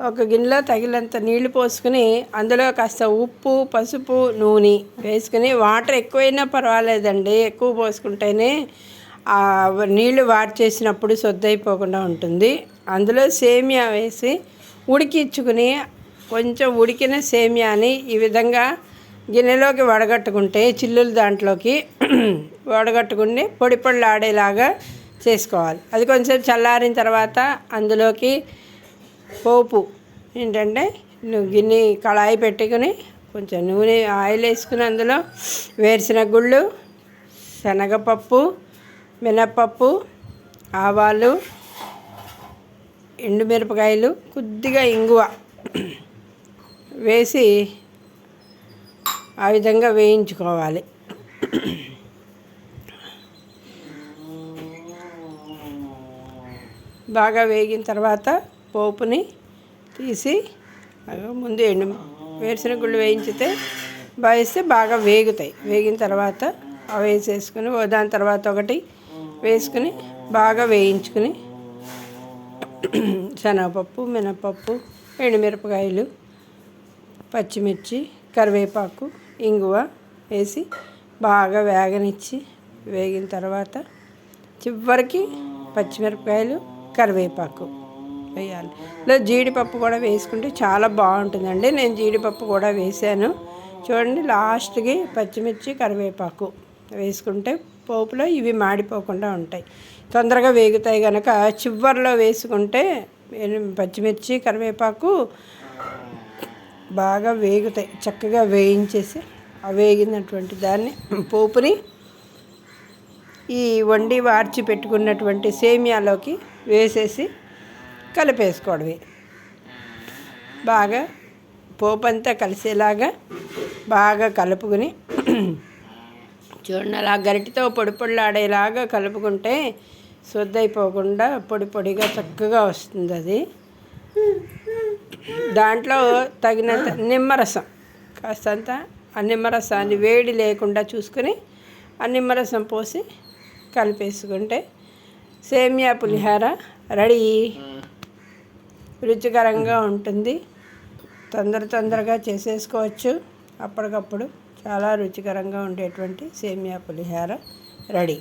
ఒక గిన్నెలో తగినంత నీళ్ళు పోసుకుని అందులో కాస్త ఉప్పు పసుపు నూనె వేసుకుని వాటర్ ఎక్కువైనా పర్వాలేదండి. ఎక్కువ పోసుకుంటేనే నీళ్ళు వాట్ చేసినప్పుడు సొద్దైపోకుండా ఉంటుంది. అందులో సేమియా వేసి ఉడికించుకుని కొంచెం ఉడికిన సేమియాని ఈ విధంగా గిన్నెలోకి వడగట్టుకుంటే చిల్లులు దాంట్లోకి వడగట్టుకుని పొడి పొడిలాడేలాగా చేసుకోవాలి. అది కొంచెం చల్లారిన తర్వాత అందులోకి పోపు. ఏంటంటే నువ్వు గిన్నె కళాయి పెట్టుకుని కొంచెం నూనె ఆయిల్ వేసుకుని అందులో వేరుశనగ గుళ్ళు శనగపప్పు మినప్పప్పు ఆవాలు ఎండుమిరపకాయలు కొద్దిగా ఇంగువ వేసి ఆ విధంగా వేయించుకోవాలి. బాగా వేగిన తర్వాత పోపుని తీసి అగో ముందు ఎండు వేరుశనగ గుళ్ళు వేయించితే వేస్తే బాగా వేగుతాయి. వేగిన తర్వాత అవి వేసేసుకుని ఓ దాని తర్వాత ఒకటి వేసుకుని బాగా వేయించుకుని శనగపప్పు మినపప్పు ఎండుమిరపకాయలు పచ్చిమిర్చి కరివేపాకు ఇంగువ వేసి బాగా వేగనిచ్చి వేగిన తర్వాత చివరికి పచ్చిమిరపకాయలు కరివేపాకు. వేయాలి. ఇలా జీడిపప్పు కూడా వేసుకుంటే చాలా బాగుంటుందండి. నేను జీడిపప్పు కూడా వేసాను చూడండి లాస్ట్కి పచ్చిమిర్చి కరివేపాకు వేసుకుంటే పోపులో ఇవి మాడిపోకుండా ఉంటాయి. తొందరగా వేగుతాయి కనుక చివరిలో వేసుకుంటే పచ్చిమిర్చి కరివేపాకు బాగా వేగుతాయి. చక్కగా వేయించేసి ఆ వేగినటువంటి దాన్ని పోపుని ఈ వండి వార్చి పెట్టుకున్నటువంటి సేమియాలోకి వేసేసి కలిపేసుకోవడమే. బాగా పోపు అంతా కలిసేలాగా బాగా కలుపుకుని చూడండి అలా గరిటితో పొడి పొడిలాడేలాగా కలుపుకుంటే శుద్ధైపోకుండా పొడి పొడిగా చక్కగా వస్తుంది అది. దాంట్లో తగినంత నిమ్మరసం కాస్తంత ఆ నిమ్మరసాన్ని వేడి లేకుండా చూసుకొని ఆ నిమ్మరసం పోసి కలిపేసుకుంటే సేమియా పులిహార రెడీ. రుచికరంగా ఉంటుంది. తొందర తొందరగా చేసేసుకోవచ్చు. అప్పటికప్పుడు చాలా రుచికరంగా ఉండేటువంటి సేమియా పులిహార రెడీ.